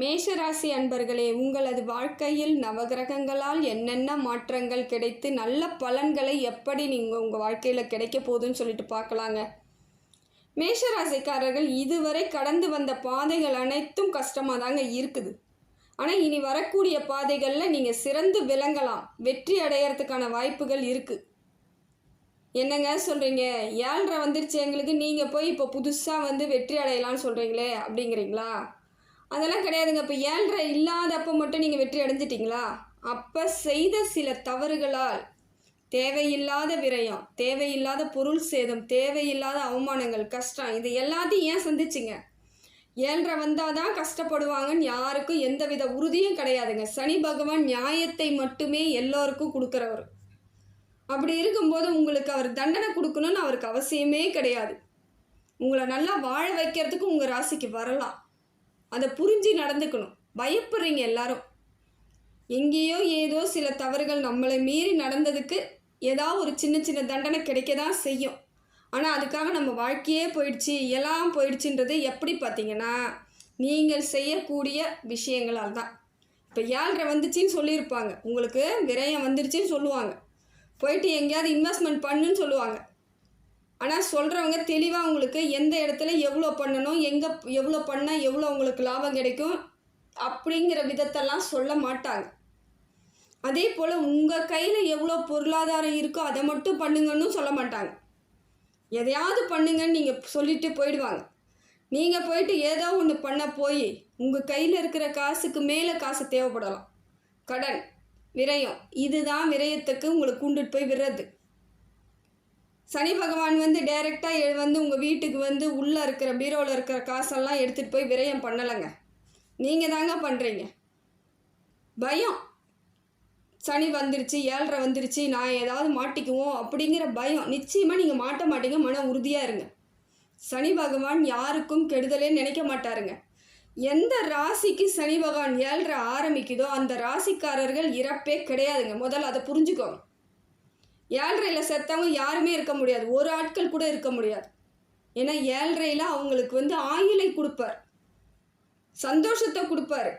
மேஷராசி அன்பர்களே உங்களது வாழ்க்கையில் நவகிரகங்களால் என்னென்ன மாற்றங்கள் கிடைத்து நல்ல பலன்களை எப்படி நீங்கள் உங்கள் வாழ்க்கையில் கிடைக்க போகுதுன்னு சொல்லிட்டு பார்க்கலாங்க. மேஷராசிக்காரர்கள் இதுவரை கடந்து வந்த பாதைகள் அனைத்தும் கஷ்டமாக தாங்க இருக்குது. ஆனால் இனி வரக்கூடிய பாதைகளில் நீங்கள் சிறந்து விளங்கலாம். வெற்றி அடையிறதுக்கான வாய்ப்புகள் இருக்குது என்னங்க சொல்கிறீங்க ஏழ்ரை வந்துருச்சு எங்களுக்கு நீங்கள் போய் இப்போ புதுசாக வந்து வெற்றி அடையலாம்னு சொல்கிறீங்களே அப்படிங்கிறீங்களா? அதெல்லாம் கிடையாதுங்க. இப்போ ஏழ்ரை இல்லாதப்போ மட்டும் நீங்கள் வெற்றி அடைஞ்சிட்டிங்களா? அப்போ செய்த சில தவறுகளால் தேவையில்லாத விரயம் தேவையில்லாத பொருள் சேதம் தேவையில்லாத அவமானங்கள் கஷ்டம் இது எல்லாத்தையும் ஏன் சந்திச்சிங்க? ஏழ்ரை வந்தால் தான் கஷ்டப்படுவாங்கன்னு யாருக்கும் எந்தவித உறுதியும் கிடையாதுங்க. சனி பகவான் நியாயத்தை மட்டுமே எல்லோருக்கும் கொடுக்குறவர். அப்படி இருக்கும்போது உங்களுக்கு அவர் தண்டனை கொடுக்கணும்னு அவருக்கு அவசியமே கிடையாது. உங்களை நல்லா வாழ வைக்கிறதுக்கு உங்கள் ராசிக்கு வரலாம். அதை புரிஞ்சு நடந்துக்கணும். பயப்படுறீங்க எல்லாரும். எங்கேயோ ஏதோ சில தவறுகள் நம்மளை மீறி நடந்ததுக்கு ஏதாவது ஒரு சின்ன சின்ன தண்டனை கிடைக்க தான் செய்யும். ஆனால் அதுக்காக நம்ம வாழ்க்கையே போயிடுச்சு எல்லாம் போயிடுச்சுன்றது எப்படி பார்த்தீங்கன்னா நீங்கள் செய்யக்கூடிய விஷயங்களால் தான். இப்போ ஏழ்ரை வந்துச்சின்னு சொல்லியிருப்பாங்க. உங்களுக்கு விரயம் வந்துருச்சுன்னு சொல்லுவாங்க. போயிட்டு எங்கேயாவது இன்வெஸ்ட்மெண்ட் பண்ணுன்னு சொல்லுவாங்க. ஆனால் சொல்கிறவங்க தெளிவாக உங்களுக்கு எந்த இடத்துல எவ்வளோ பண்ணணும் எங்கே எவ்வளோ பண்ணால் எவ்வளோ உங்களுக்கு லாபம் கிடைக்கும் அப்படிங்கிற விதத்தெல்லாம் சொல்ல மாட்டாங்க. அதே போல் உங்கள் கையில் எவ்வளோ பொருளாதாரம் இருக்கோ அதை மட்டும் பண்ணுங்கன்னு சொல்ல மாட்டாங்க. எதையாவது பண்ணுங்கன்னு நீங்கள் சொல்லிட்டு போயிடுவாங்க. நீங்கள் போயிட்டு ஏதோ ஒன்று பண்ண போய் உங்கள் கையில் இருக்கிற காசுக்கு மேலே காசு தேவைப்படலாம். கடன் விரயம் இதுதான் விரயத்துக்கு உங்களை கூண்டுட்டு போய் விடுறது. சனி பகவான் வந்து டைரெக்டாக வந்து உங்கள் வீட்டுக்கு வந்து உள்ளே இருக்கிற பீரோவில் இருக்கிற காசெல்லாம் எடுத்துகிட்டு போய் விரயம் பண்ணலைங்க. நீங்கள் தாங்க பண்ணுறீங்க பயம். சனி வந்துருச்சு ஏழரை வந்துருச்சு நான் ஏதாவது மாட்டிக்குவோம் அப்படிங்கிற பயம். நிச்சயமாக நீங்கள் மாட்ட மாட்டீங்க மன உறுதியாக இருங்க. சனி பகவான் யாருக்கும் கெடுதலே நினைக்க மாட்டாருங்க. எந்த ராசிக்கு சனி பகவான் ஏழரை ஆரம்பிக்குதோ அந்த ராசிக்காரர்கள் இறப்பே கிடையாதுங்க. முதல்ல அதை புரிஞ்சுக்கோங்க. ஏழ்ரையில் செத்தவங்க யாருமே இருக்க முடியாது. ஒரு ஆட்கள் கூட இருக்க முடியாது. ஏன்னா ஏழ்றையில் அவங்களுக்கு வந்து ஆயிலை கொடுப்பார். சந்தோஷத்தை கொடுப்பாரு.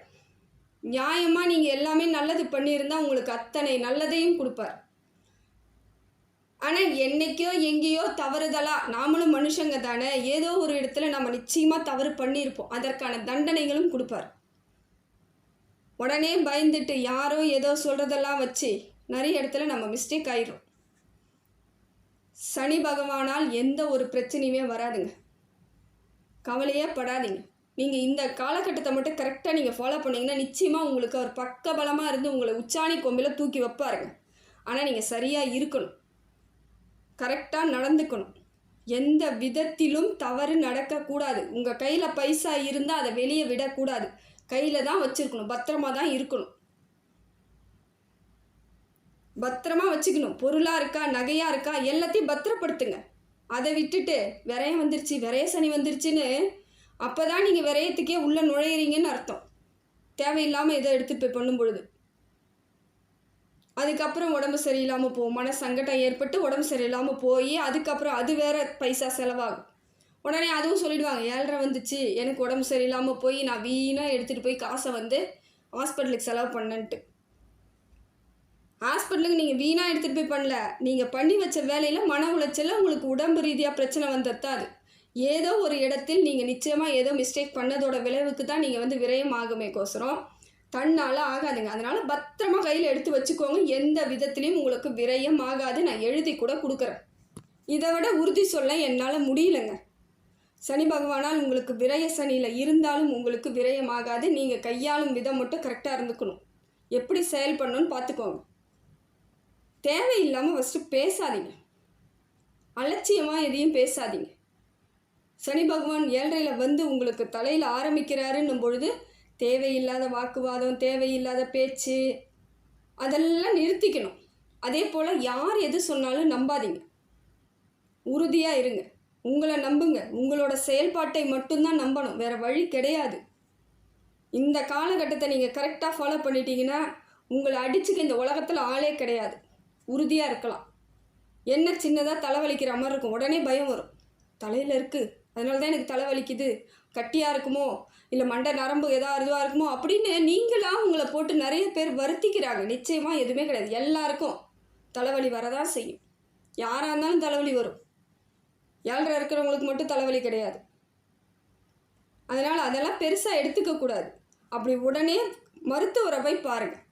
நியாயமாக நீங்கள் எல்லாமே நல்லது பண்ணியிருந்தால் உங்களுக்கு அத்தனை நல்லதையும் கொடுப்பார். ஆனால் என்னைக்கோ எங்கேயோ தவறுதலாக நாமளும் மனுஷங்க தானே ஏதோ ஒரு இடத்துல நம்ம நிச்சயமாக தவறு பண்ணியிருப்போம். அதற்கான தண்டனைகளும் கொடுப்பார். உடனே பயந்துட்டு யாரோ ஏதோ சொல்கிறதெல்லாம் வச்சு நிறைய இடத்துல நம்ம மிஸ்டேக் ஆயிடும் சனி பகவானால் எந்த ஒரு பிரச்சனையுமே வராதுங்க. கவலையே படாதீங்க. நீங்கள் இந்த காலகட்டத்தை மட்டும் கரெக்டாக நீங்கள் ஃபாலோ பண்ணிங்கன்னா நிச்சயமாக உங்களுக்கு அவர் பக்கபலமாக இருந்து உங்களை உச்சாணி கொம்பில் தூக்கி வைப்பாருங்க. ஆனால் நீங்கள் சரியாக இருக்கணும். கரெக்டாக நடந்துக்கணும். எந்த விதத்திலும் தவறு நடக்கக்கூடாது. உங்கள் கையில் பைசா இருந்தால் அதை வெளியே விடக்கூடாது. கையில் தான் வச்சுருக்கணும். பத்திரமா தான் இருக்கணும். பத்திரமா வச்சுக்கணும். பொருளாக இருக்கா நகையாக இருக்கா எல்லாத்தையும் பத்திரப்படுத்துங்க. அதை விட்டுட்டு விரையம் வந்துருச்சு விரைய சனி வந்துருச்சுன்னு அப்போ தான் நீங்கள் விரயத்துக்கே உள்ளே நுழையிறீங்கன்னு அர்த்தம். தேவையில்லாமல் இதை எடுத்துகிட்டு போய் பண்ணும் பொழுது அதுக்கப்புறம் உடம்பு சரியில்லாமல் போகும் மன சங்கடம் ஏற்பட்டு உடம்பு சரியில்லாமல் போய் அதுக்கப்புறம் அது வேற பைசா செலவாகும். உடனே அதுவும் சொல்லிடுவாங்க ஏழ்ரை வந்துச்சு எனக்கு உடம்பு சரியில்லாமல் போய் நான் வீணாக எடுத்துகிட்டு போய் காசை வந்து ஹாஸ்பிட்டலுக்கு செலவு பண்ணன்ட்டு. ஹாஸ்பிட்டலுக்கு நீங்கள் வீணாக எடுத்துகிட்டு போய் பண்ணல. நீங்கள் பண்ணி வச்ச வேலையில் மன உளைச்சலில் உங்களுக்கு உடம்பு ரீதியாக பிரச்சனை வந்தது அது. ஏதோ ஒரு இடத்தில் நீங்கள் நிச்சயமாக ஏதோ மிஸ்டேக் பண்ணதோட விளைவுக்கு தான் நீங்கள் வந்து விரயம் ஆகுமே கோசரம் தன்னால் ஆகாதுங்க. அதனால் பத்திரமா கையில் எடுத்து வச்சுக்கோங்க. எந்த விதத்துலேயும் உங்களுக்கு விரயம் ஆகாது. நான் எழுதி கூட கொடுக்குறேன். இதை விட உறுதி சொல்ல என்னால் முடியலங்க. சனி பகவானால் உங்களுக்கு விரய சனியில் இருந்தாலும் உங்களுக்கு விரயமாகாது நீங்கள் கையாளும் விதம் மட்டும் கரெக்டாக இருந்துக்கணும். எப்படி செயல் பண்ணணும்னு பார்த்துக்கோங்க. தேவையில்லாமல் ஃபஸ்ட்டு பேசாதீங்க. அலட்சியமாக எதையும் பேசாதீங்க. சனி பகவான் ஏழரையில் வந்து உங்களுக்கு தலையில் ஆரம்பிக்கிறாருன்னும் பொழுது தேவையில்லாத வாக்குவாதம் தேவையில்லாத பேச்சு அதெல்லாம் நிறுத்திக்கணும். அதே போல் யார் எது சொன்னாலும் நம்பாதீங்க. உறுதியாக இருங்க. உங்களை நம்புங்க. உங்களோட செயல்பாட்டை மட்டும்தான் நம்பணும். வேறு வழி கிடையாது. இந்த காலகட்டத்தை நீங்கள் கரெக்டாக ஃபாலோ பண்ணிட்டீங்கன்னா உங்களை அடிச்சுக்க இந்த உலகத்தில் ஆளே கிடையாது. உறுதியாக இருக்கலாம். என்ன சின்னதாக தலைவலிக்கிற மாதிரி இருக்கும். உடனே பயம் வரும். தலையில் இருக்குது அதனால தான் எனக்கு தலை வலிக்குது கட்டியாக இருக்குமோ? இல்லை மண்டை நரம்பு எதாவது இதுவாக இருக்குமோ? அப்படின்னு நீங்களாக உங்களை போட்டு நிறைய பேர் வருத்திக்கிறாங்க. நிச்சயமாக எதுவுமே கிடையாது. எல்லாருக்கும் தலைவலி வரதான் செய்யும். யாராக இருந்தாலும் தலைவலி வரும். ஏழ்ரை இருக்கிறவங்களுக்கு மட்டும் தலைவலி கிடையாது. அதனால் அதெல்லாம் பெருசாக எடுத்துக்கக்கூடாது அப்படி உடனே மருத்துவரை போய் பாருங்கள்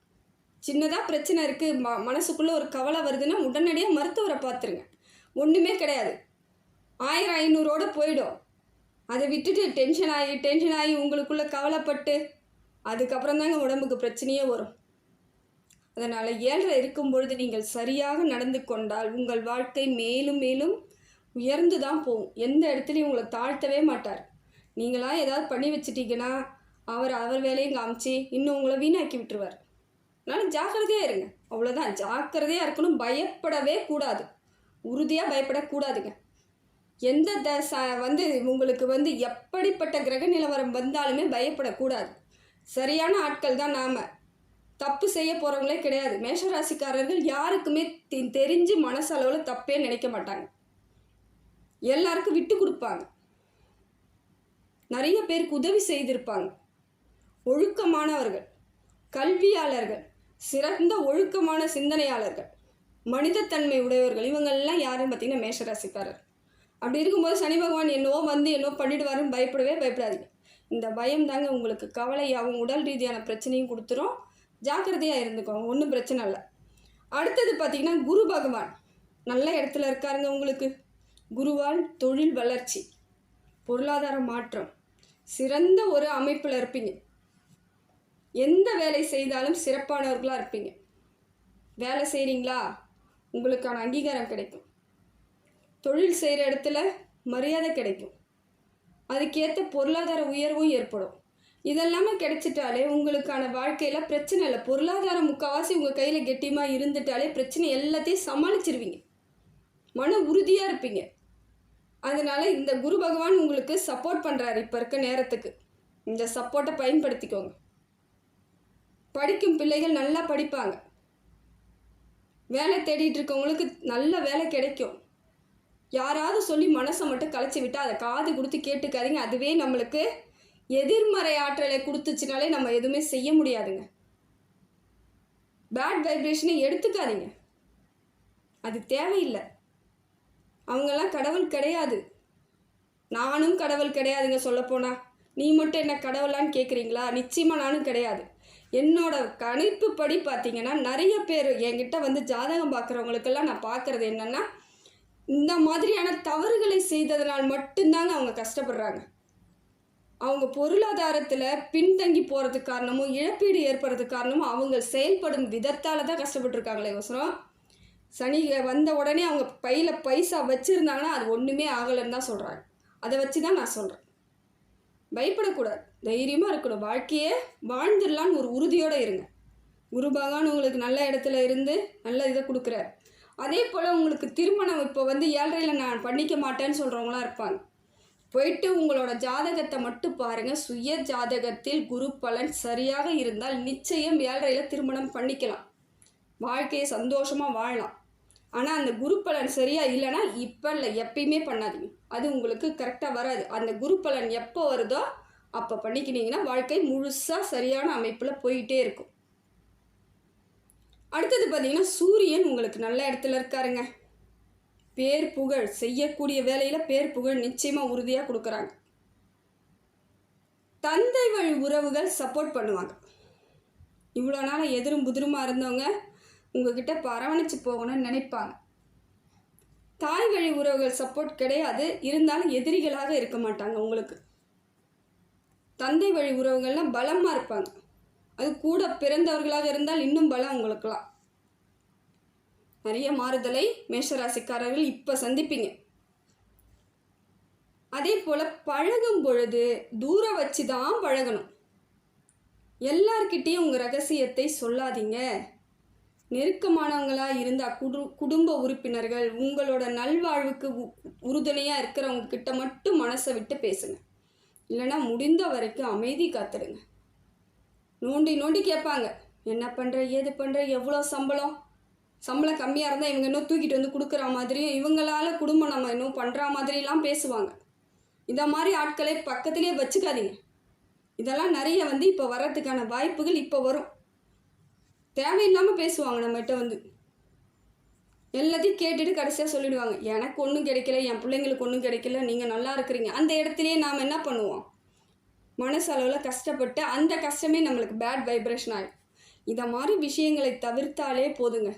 சின்னதாக பிரச்சனை இருக்குது ம மனசுக்குள்ளே ஒரு கவலை வருதுன்னா உடனடியாக மருத்துவரை பார்த்துருங்க. ஒன்றுமே கிடையாது. ஆயிரம் ஐநூறோடு போயிடும். அதை விட்டுட்டு டென்ஷன் ஆகி டென்ஷன் ஆகி உங்களுக்குள்ளே கவலைப்பட்டு அதுக்கப்புறம் தாங்க உடம்புக்கு பிரச்சனையே வரும். அதனால் ஏழரை இருக்கும் பொழுது நீங்கள் சரியாக நடந்து கொண்டால் உங்கள் வாழ்க்கை மேலும் மேலும் உயர்ந்து தான் போகும். எந்த இடத்துலையும் உங்களை தாழ்த்தவே மாட்டார். நீங்களாக ஏதாவது பண்ணி வச்சிட்டிங்கன்னா அவர் அவர் வேலையும் காமிச்சு இன்னும் உங்களை வீணாக்கி விட்டுருவார். அதனால் ஜாக்கிரதையாக இருங்க. அவ்வளோதான் ஜாக்கிரதையாக இருக்கணும். பயப்படவே கூடாது. உறுதியாக பயப்படக்கூடாதுங்க. எந்த த ச வந்து உங்களுக்கு வந்து எப்படிப்பட்ட கிரக நிலவரம் வந்தாலுமே பயப்படக்கூடாது. சரியான ஆட்கள் தான் நாம். தப்பு செய்ய போகிறவங்களே கிடையாது. மேஷராசிக்காரர்கள் யாருக்குமே தெ- தெரிஞ்சு மனசளவில் தப்பே நினைக்க மாட்டாங்க. எல்லாருக்கும் விட்டு கொடுப்பாங்க. நிறைய பேருக்கு உதவி செய்திருப்பாங்க. ஒழுக்கமானவர்கள். கல்வியாளர்கள். சிறந்த ஒழுக்கமான சிந்தனையாளர்கள். மனிதத்தன்மை உடையவர்கள். இவங்கெல்லாம் யாருன்னு பார்த்தீங்கன்னா மேஷராசிக்காரர். அப்படி இருக்கும்போது சனி பகவான் என்னவோ வந்து என்னவோ பண்ணிடுவாருன்னு பயப்படவே பயப்படாதீங்க. இந்த பயம் தாங்க உங்களுக்கு கவலையாகவும் உடல் ரீதியான பிரச்சனையும் கொடுத்துரும். ஜாக்கிரதையாக இருந்துக்கோங்க. ஒன்றும் பிரச்சனை இல்லை. அடுத்தது பார்த்திங்கன்னா குரு பகவான். நல்ல இடத்துல இருக்காருங்க உங்களுக்கு. குருவால் தொழில் வளர்ச்சி. பொருளாதார மாற்றம். சிறந்த ஒரு அமைப்பில் இருப்பீங்க. எந்த வேலை செய்தாலும் சிறப்பானவர்களாக இருப்பீங்க. வேலை செய்கிறீங்களா உங்களுக்கான அங்கீகாரம் கிடைக்கும். தொழில் செய்கிற இடத்துல மரியாதை கிடைக்கும். அதுக்கேற்ற பொருளாதார உயர்வும் ஏற்படும். இதெல்லாமே கிடைச்சிட்டாலே உங்களுக்கான வாழ்க்கையில் பிரச்சனை இல்லை. பொருளாதாரம் முக்கால்வாசி உங்கள் கையில் கெட்டியமாக இருந்துட்டாலே பிரச்சனை எல்லாத்தையும் சமாளிச்சிருவீங்க. மன உறுதியாக இருப்பீங்க. அதனால் இந்த குரு பகவான் உங்களுக்கு சப்போர்ட் பண்ணுறாரு இப்போ இருக்க நேரத்துக்கு. இந்த சப்போர்ட்டை பயன்படுத்திக்கோங்க. படிக்கும் பிள்ளைகள் நல்லா படிப்பாங்க. வேலை தேடிட்டு இருக்கவங்களுக்கு நல்ல வேலை கிடைக்கும். யாராவது சொல்லி மனசை மட்டும் கலைச்சி விட்டால் அதை காது கொடுத்து கேட்டுக்காதீங்க. அதுவே நம்மளுக்கு எதிர்மறை ஆற்றலை கொடுத்துச்சுனாலே நம்ம எதுவுமே செய்ய முடியாதுங்க. பேட் வைப்ரேஷனை எடுத்துக்காதீங்க. அது தேவையில்லை. அவங்கெல்லாம் கடவுள் கிடையாது. நானும் கடவுள் கிடையாதுங்க சொல்லப்போனால் நீ மட்டும் என்ன கடவுளான்னு கேட்குறீங்களா நிச்சயமாக நானும் கிடையாது. என்னோட கணிப்பு படி பார்த்தீங்கன்னா நிறைய பேர் என்கிட்ட வந்து ஜாதகம் பார்க்குறவங்களுக்கெல்லாம் நான் பார்க்குறது என்னென்னா இந்த மாதிரியான தவறுகளை செய்ததனால் மட்டும்தாங்க அவங்க கஷ்டப்படுறாங்க. அவங்க பொருளாதாரத்தில் பின்தங்கி போகிறதுக்கு காரணமும் இழப்பீடு ஏற்படுறது காரணமும் அவங்க செயல்படும் விதத்தால் தான் கஷ்டப்பட்டுருக்காங்களே யோசனம் சனி வந்த உடனே அவங்க பையில் பைசா வச்சுருந்தாங்கன்னா அது ஒன்றுமே ஆகலைன்னு தான் சொல்கிறாங்க அதை வச்சு தான் நான் சொல்கிறேன் பயப்படக்கூடாது. தைரியமாக இருக்கணும். வாழ்க்கையே வாழ்ந்துடலான்னு ஒரு உறுதியோடு இருங்க. குரு பகவான் உங்களுக்கு நல்ல இடத்துல இருந்து நல்ல இதை கொடுக்குறார். அதே போல் உங்களுக்கு திருமணம் இப்போ வந்து ஏழரையில் நான் பண்ணிக்க மாட்டேன்னு சொல்கிறவங்களாம் இருப்பாங்க. போயிட்டு உங்களோட ஜாதகத்தை மட்டும் பாருங்கள் சுய ஜாதகத்தில் குரு பலன் சரியாக இருந்தால் நிச்சயம் ஏழரையில் திருமணம் பண்ணிக்கலாம். வாழ்க்கையை சந்தோஷமாக வாழலாம். ஆனால் அந்த குரு பலன் சரியாக இல்லைன்னா இப்போ இல்லை எப்பயுமே பண்ணாதீங்க. அது உங்களுக்கு கரெக்டாக வராது. அந்த குரு பலன் எப்போ வருதோ அப்போ பண்ணிக்கினீங்கன்னா வாழ்க்கை முழுசாக சரியான அமைப்பில் போயிட்டே இருக்கும். அடுத்தது பார்த்தீங்கன்னா சூரியன் உங்களுக்கு நல்ல இடத்துல இருக்காருங்க. பேர் புகழ் செய்யக்கூடிய வேலையில் பேர் புகழ் நிச்சயமாக உறுதியாக கொடுக்குறாங்க. தந்தை வழி உறவுகள் சப்போர்ட் பண்ணுவாங்க. இவ்வளோ நாள் எதிரும் புதிருமாக இருந்தவங்க உங்ககிட்ட பரவணிச்சு போகணும்னு நினைப்பாங்க. தாய் வழி உறவுகள் சப்போர்ட் கிடையாது. இருந்தாலும் எதிரிகளாக இருக்க மாட்டாங்க உங்களுக்கு. தந்தை வழி உறவுகள்லாம் பலமாக இருப்பாங்க. அது கூட பிறந்தவர்களாக இருந்தால் இன்னும் பலம் உங்களுக்குலாம் நிறைய மாறுதலை மேஷராசிக்காரர்கள் இப்போ சந்திப்பீங்க. அதே போல் பழகும் பொழுது தூர வச்சு தான் பழகணும். எல்லார்கிட்டேயும் உங்கள் ரகசியத்தை சொல்லாதீங்க. நெருக்கமானவங்களாக இருந்தால் குடு குடும்ப உறுப்பினர்கள் உங்களோட நல்வாழ்வுக்கு உ- உறுதுணையாக இருக்கிறவங்க கிட்ட மட்டும் மனசை விட்டு பேசுங்க. இல்லைன்னா முடிந்த வரைக்கும் அமைதி காத்துடுங்க. நோண்டி நோண்டி கேட்பாங்க என்ன பண்ணுற ஏது பண்ணுற எவ்வளோ சம்பளம்? சம்பளம் கம்மியாக இருந்தால் இவங்க இன்னும் தூக்கிட்டு வந்து கொடுக்குற மாதிரியும் இவங்களால் குடும்பம் நம்ம இன்னும் பண்ணுற மாதிரிலாம் பேசுவாங்க. இந்த மாதிரி ஆட்களை பக்கத்துலேயே வச்சுக்காதீங்க. இதெல்லாம் நிறைய வந்து இப்போ வர்றதுக்கான வாய்ப்புகள் இப்போ வரும். தேவையில்லாமல் பேசுவாங்க நம்மகிட்ட வந்து. எல்லாத்தையும் கேட்டுட்டு கடைசியாக சொல்லிடுவாங்க எனக்கு ஒன்றும் கிடைக்கல என் பிள்ளைங்களுக்கு ஒன்றும் கிடைக்கல நீங்கள் நல்லா இருக்கிறீங்க. அந்த இடத்துலையே நாம் என்ன பண்ணுவோம்? மனசளவில் கஷ்டப்பட்டு அந்த கஷ்டமே நம்மளுக்கு பேட் வைப்ரேஷன் ஆகிடும் இதை மாதிரி விஷயங்களை தவிர்த்தாலே போதுங்க.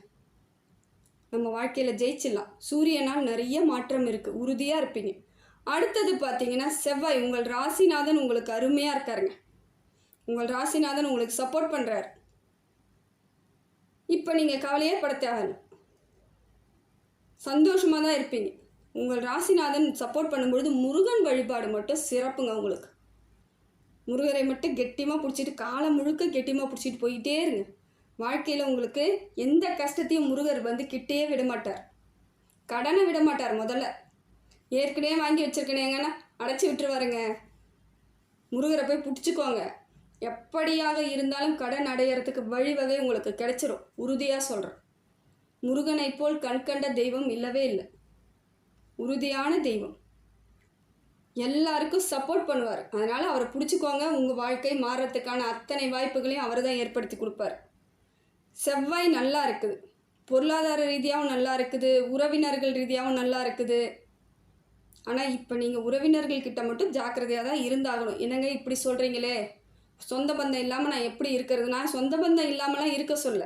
நம்ம வாழ்க்கையில் ஜெயிச்சிடலாம். சூரியனால் நிறைய மாற்றம் இருக்குது உறுதியாக இருப்பீங்க. அடுத்தது பார்த்தீங்கன்னா செவ்வாய் உங்கள் ராசிநாதன் உங்களுக்கு அருமையாக இருக்காருங்க. உங்கள் ராசிநாதன் உங்களுக்கு சப்போர்ட் பண்ணுறாரு இப்போ நீங்கள் கவலையே பட சந்தோஷமாக தான் இருப்பீங்க. உங்கள் ராசிநாதன் சப்போர்ட் பண்ணும்பொழுது முருகன் வழிபாடு மட்டும் சிறப்புங்க உங்களுக்கு. முருகரை மட்டும் கெட்டியமாக பிடிச்சிட்டு காலம் முழுக்க கெட்டியமாக பிடிச்சிட்டு போயிட்டே இருங்க. வாழ்க்கையில் உங்களுக்கு எந்த கஷ்டத்தையும் முருகர் வந்து கிட்டேயே விட மாட்டார். கடனை விட மாட்டார் முதல்ல. ஏற்கனவே வாங்கி வச்சிருக்கனேங்கன்னா அடைச்சி விட்டுருவாருங்க. முருகரை போய் பிடிச்சிக்கோங்க. எப்படியாக இருந்தாலும் கடன் அடையறதுக்கு வழிவகை உங்களுக்கு கிடைச்சிரும். உறுதியாக சொல்கிறேன் முருகனை போல் கண்கண்ட தெய்வம் இல்லவே இல்லை. உறுதியான தெய்வம். எல்லாருக்கும் சப்போர்ட் பண்ணுவார். அதனால் அவரை பிடிச்சிக்கோங்க. உங்கள் வாழ்க்கை மாறுறதுக்கான அத்தனை வாய்ப்புகளையும் அவர் தான் ஏற்படுத்தி கொடுப்பார். செவ்வாய் நல்லா இருக்குது. பொருளாதார ரீதியாகவும் நல்லா இருக்குது. உறவினர்கள் ரீதியாகவும் நல்லா இருக்குது. ஆனால் இப்போ நீங்கள் உறவினர்கள்கிட்ட மட்டும் ஜாக்கிரதையாக தான் இருந்தாகணும். என்னங்க இப்படி சொல்கிறீங்களே சொந்த பந்தம் இல்லாமல் நான் எப்படி இருக்கிறது? நான் சொந்த பந்தம் இல்லாமலாம் இருக்க சொல்ல.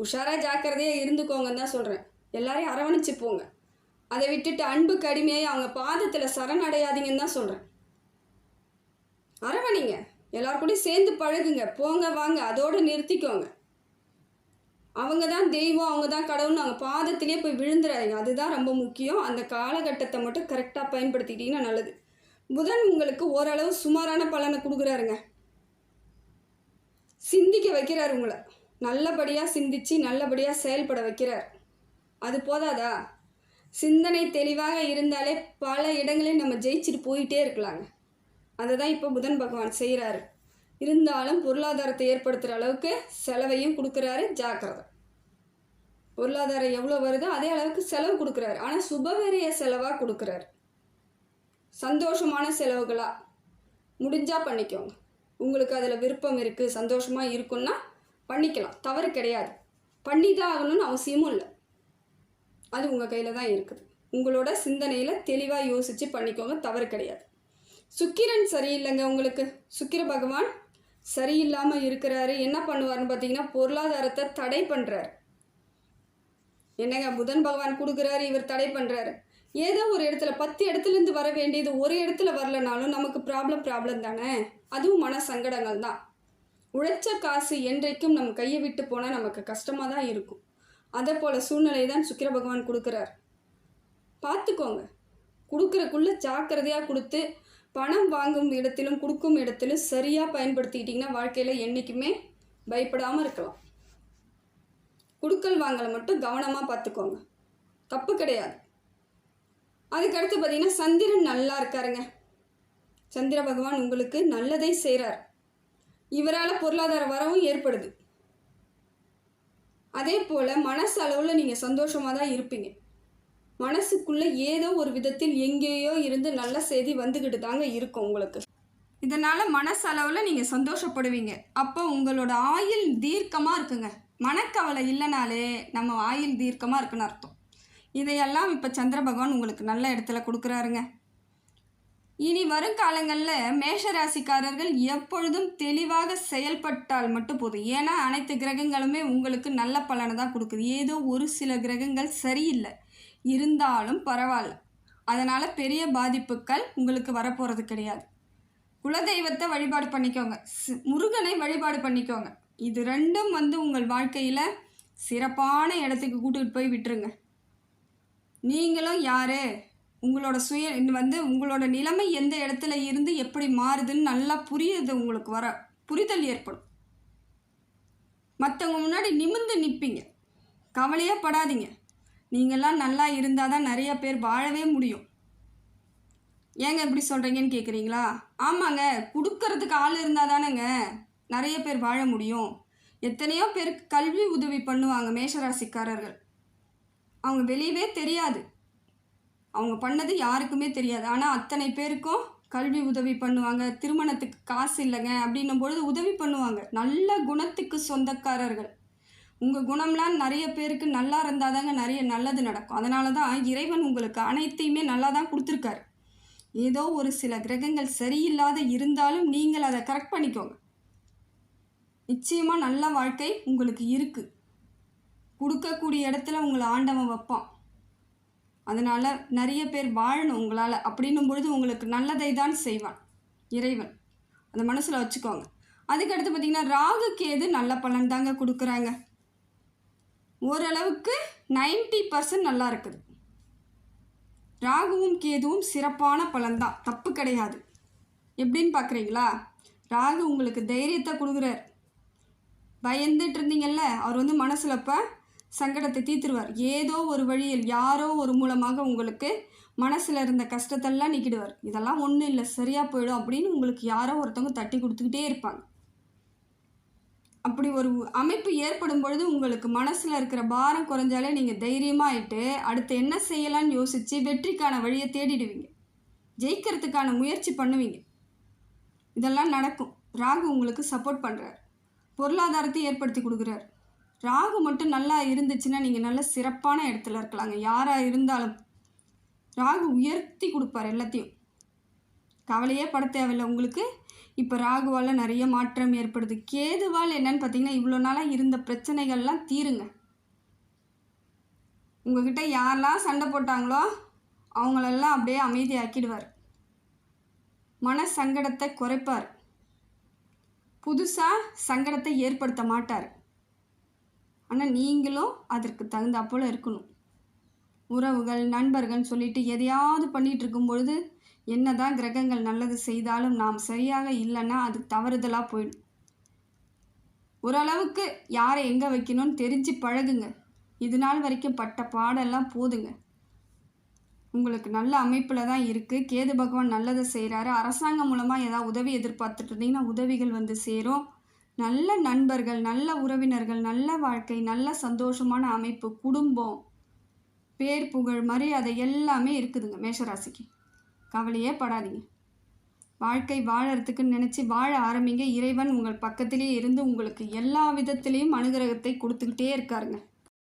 உஷாராக ஜாக்கிரதையாக இருந்துக்கோங்கன்னு தான் சொல்கிறேன் எல்லாரையும் அரவணைச்சு போங்க அதை விட்டுட்டு அன்பு அடிமையாகி அவங்க பாதத்தில் சரணடையாதீங்கன்னு தான் சொல்கிறேன் அரவணைங்க. எல்லாருக்கூடையும் சேர்ந்து பழகுங்க. போங்க வாங்க. அதோடு நிறுத்திக்கோங்க. அவங்க தான் தெய்வம் அவங்க தான் கடவுள்னு அவங்க பாதத்திலே போய் விழுந்துடாதீங்க அதுதான் ரொம்ப முக்கியம். அந்த காலகட்டத்தை மட்டும் கரெக்டாக பயன்படுத்திக்கிட்டிங்கன்னா நல்லது. புதன் உங்களுக்கு ஓரளவு சுமாரான பலனை கொடுக்குறாருங்க. சிந்திக்க வைக்கிறார் உங்களை. நல்லபடியாக சிந்திச்சு நல்லபடியாக செயல்பட வைக்கிறார். அது போதாதா? சிந்தனை தெளிவாக இருந்தாலே பல இடங்களில் நம்ம ஜெயிச்சுட்டு போயிட்டே இருக்கலாங்க. அதை தான் இப்போ புதன் பகவான் செய்கிறாரு. இருந்தாலும் பொருளாதாரத்தை ஏற்படுத்துகிற அளவுக்கு செலவையும் கொடுக்குறாரு ஜாக்கிரதை. பொருளாதாரம் எவ்வளோ வருதோ அதே அளவுக்கு செலவு கொடுக்குறாரு. ஆனால் சுபவரிய செலவாக கொடுக்குறாரு. சந்தோஷமான செலவுகளாக முடிஞ்சால் பண்ணிக்கோங்க. உங்களுக்கு அதில் விருப்பம் இருக்குது சந்தோஷமாக இருக்குன்னா பண்ணிக்கலாம். தவறு கிடையாது. பண்ணி தான் ஆகணும்னு அவசியமும் இல்லை. அது உங்கள் கையில் தான் இருக்குது. உங்களோட சிந்தனையில் தெளிவாக யோசித்து பண்ணிக்கோங்க தவறு கிடையாது. சுக்கிரன் சரியில்லைங்க உங்களுக்கு. சுக்கிர பகவான் சரியில்லாமல் இருக்கிறாரு. என்ன பண்ணுவாருன்னு பார்த்தீங்கன்னா பொருளாதாரத்தை தடை பண்ணுறார் என்னங்க புதன் பகவான் கொடுக்குறாரு இவர் தடை பண்ணுறாரு ஏதோ ஒரு இடத்துல பத்து இடத்துலேருந்து வர வேண்டியது ஒரு இடத்துல வரலனாலும் நமக்கு ப்ராப்ளம் ப்ராப்ளம் தானே? அதுவும் மன சங்கடங்கள் தான் உழைச்ச காசு என்றைக்கும் நம்ம கையை விட்டு போனால் நமக்கு கஷ்டமாக தான் இருக்கும். அதே போல் சூழ்நிலை தான் சுக்கிர பகவான் கொடுக்குறார். பார்த்துக்கோங்க. கொடுக்குறக்குள்ள ஜாக்கிரதையாக கொடுத்து பணம் வாங்கும் இடத்திலும் கொடுக்கும் இடத்திலும் சரியாக பயன்படுத்திக்கிட்டிங்கன்னா வாழ்க்கையில் என்றைக்குமே பயப்படாமல் இருக்கலாம். குடுக்கல் வாங்கலை மட்டும் கவனமாக பார்த்துக்கோங்க. தப்பு கிடையாது. அதுக்கடுத்து பார்த்தீங்கன்னா சந்திரன் நல்லா இருக்காருங்க. சந்திர பகவான் உங்களுக்கு நல்லதை செய்கிறார் இவரால் பொருளாதார வரவும் ஏற்படுது. அதே போல் மனசு அளவில் நீங்கள் சந்தோஷமாக தான் இருப்பீங்க. மனசுக்குள்ளே ஏதோ ஒரு விதத்தில் எங்கேயோ இருந்து நல்ல செய்தி வந்துக்கிட்டு தாங்க இருக்கும் உங்களுக்கு. இதனால் மனசளவில் நீங்கள் சந்தோஷப்படுவீங்க. அப்போ உங்களோட ஆயுள் தீர்க்கமாக இருக்குங்க. மனக்கவலை இல்லைனாலே நம்ம ஆயுள் தீர்க்கமாக இருக்குன்னு அர்த்தம். இதையெல்லாம் இப்போ சந்திர பகவான் உங்களுக்கு நல்ல இடத்துல கொடுக்குறாருங்க. இனி வருங்காலங்களில் மேஷராசிக்காரர்கள் எப்பொழுதும் தெளிவாக செயல்பட்டால் மட்டும் போதும். ஏன்னா அனைத்து கிரகங்களுமே உங்களுக்கு நல்ல பலனை தான் கொடுக்குது. ஏதோ ஒரு சில கிரகங்கள் சரியில்லை. இருந்தாலும் பரவாயில்ல. அதனால் பெரிய பாதிப்புகள் உங்களுக்கு வரப்போகிறது கிடையாது. குலதெய்வத்தை வழிபாடு பண்ணிக்கோங்க. முருகனை வழிபாடு பண்ணிக்கோங்க. இது ரெண்டும் வந்து உங்கள் வாழ்க்கையில் சிறப்பான இடத்துக்கு கூட்டிகிட்டு போய் விட்டுருங்க. நீங்களும் யாரு? உங்களோட சுய வந்து உங்களோட நிலைமை எந்த இடத்துல இருந்து எப்படி மாறுதுன்னு நல்லா புரியுது உங்களுக்கு வர புரிதல் ஏற்படும். மற்றவங்க முன்னாடி நிமிர்ந்து நிற்பீங்க கவலையே படாதீங்க. நீங்கள்லாம் நல்லா இருந்தால் தான் நிறைய பேர் வாழவே முடியும். ஏங்க இப்படி சொல்கிறீங்கன்னு கேட்குறீங்களா ஆமாங்க கொடுக்கறதுக்கு ஆள் இருந்தால் தானேங்க நிறைய பேர் வாழ முடியும். எத்தனையோ பேருக்கு கல்வி உதவி பண்ணுவாங்க மேஷராசிக்காரர்கள். அவங்க வெளியவே தெரியாது. அவங்க பண்ணது யாருக்குமே தெரியாது. ஆனால் அத்தனை பேருக்கும் கல்வி உதவி பண்ணுவாங்க. திருமணத்துக்கு காசு இல்லைங்க அப்படின்னும் பொழுது உதவி பண்ணுவாங்க. நல்ல குணத்துக்கு சொந்தக்காரர்கள். உங்கள் குணம்லாம் நிறைய பேருக்கு நல்லா இருந்தால் தாங்க நிறைய நல்லது நடக்கும். அதனால தான் இறைவன் உங்களுக்கு அனைத்தையுமே நல்லா தான் கொடுத்துருக்காரு. ஏதோ ஒரு சில கிரகங்கள் சரியில்லாத இருந்தாலும் நீங்கள் அதை கரெக்ட் பண்ணிக்கோங்க. நிச்சயமாக நல்ல வாழ்க்கை உங்களுக்கு இருக்குது கொடுக்கக்கூடிய இடத்துல உங்களை ஆண்டவன் வைப்பான். அதனால் நிறைய பேர் வாழணும் உங்களால். அப்படின்னும் பொழுது உங்களுக்கு நல்லதை தான் செய்வான் இறைவன். அந்த மனசில் வச்சுக்கோங்க. அதுக்கடுத்து பார்த்திங்கன்னா ராகு கேது நல்ல பலன் தாங்க கொடுக்குறாங்க. ஓரளவுக்கு நைன்ட்டி பர்சன்ட் நல்லா இருக்குது. ராகுவும் கேதுவும் சிறப்பான பலன்தான் தப்பு கிடையாது. எப்படின்னு பார்க்குறீங்களா ராகு உங்களுக்கு தைரியத்தை கொடுக்குறார். பயந்துட்டு இருந்தீங்கல்ல அவர் வந்து மனசில் இப்போ சங்கடத்தை தீர்த்துருவார். ஏதோ ஒரு வழியில் யாரோ ஒரு மூலமாக உங்களுக்கு மனசில் இருந்த கஷ்டத்தெல்லாம் நீக்கிடுவார். இதெல்லாம் ஒன்றும் இல்லை சரியாக போயிடும் அப்படின்னு உங்களுக்கு யாரோ ஒருத்தவங்க தட்டி கொடுத்துக்கிட்டே இருப்பாங்க. அப்படி ஒரு அமைப்பு ஏற்படும் பொழுது உங்களுக்கு மனசில் இருக்கிற பாரம் குறைஞ்சாலே நீங்கள் தைரியமாகிட்டு அடுத்து என்ன செய்யலான்னு யோசித்து வெற்றிக்கான வழியை தேடிடுவீங்க. ஜெயிக்கிறதுக்கான முயற்சி பண்ணுவீங்க. இதெல்லாம் நடக்கும். ராகு உங்களுக்கு சப்போர்ட் பண்ணுறார் பொருளாதாரத்தை ஏற்படுத்தி கொடுக்குறார். ராகு மட்டும் நல்லா இருந்துச்சுன்னா நீங்கள் நல்ல சிறப்பான இடத்துல இருக்கலாங்க. யாராக இருந்தாலும் ராகு உயர்த்தி கொடுப்பார் எல்லாத்தையும். கவலையே பட தேவையில்லை உங்களுக்கு. இப்போ ராகுவால் நிறைய மாற்றம் ஏற்படுது. கேதுவால் என்னன்னு பார்த்தீங்கன்னா இவ்வளோ நாளாக இருந்த பிரச்சனைகள்லாம் தீருங்க. உங்ககிட்ட யாரெல்லாம் சண்டை போட்டாங்களோ அவங்களெல்லாம் அப்படியே அமைதியாக்கிடுவார். மன சங்கடத்தை குறைப்பார். புதுசாக சங்கடத்தை ஏற்படுத்த மாட்டார். ஆனால் நீங்களும் அதற்கு தகுந்தாப்போல் இருக்கணும். உறவுகள் நண்பர்கள் சொல்லிட்டு எதையாவது பண்ணிகிட்டு இருக்கும்பொழுது என்ன என்னதான் கிரகங்கள் நல்லது செய்தாலும் நாம் சரியாக இல்லைன்னா அது தவறுதலாக போயிடும். ஓரளவுக்கு யாரை எங்கே வைக்கணும்னு தெரிஞ்சு பழகுங்க. இது நாள் வரைக்கும் பட்ட பாடெல்லாம் போதுங்க. உங்களுக்கு நல்ல அமைப்பில் தான் இருக்குது கேது பகவான் நல்லதை செய்கிறாரு அரசாங்கம் மூலமாக ஏதாவது உதவி எதிர்பார்த்துட்டு இருந்தீங்கன்னா உதவிகள் வந்து சேரும். நல்ல நண்பர்கள் நல்ல உறவினர்கள் நல்ல வாழ்க்கை நல்ல சந்தோஷமான அமைப்பு குடும்பம் பேர் புகழ் மரியாதை எல்லாமே இருக்குதுங்க மேஷராசிக்கு. கவலையே படாதீங்க. வாழ்க்கை வாழறதுக்குன்னு நினச்சி வாழ ஆரம்பிங்க. இறைவன் உங்கள் பக்கத்திலே இருந்து உங்களுக்கு எல்லா விதத்திலையும் அனுகிரகத்தை கொடுத்துக்கிட்டே இருக்காருங்க.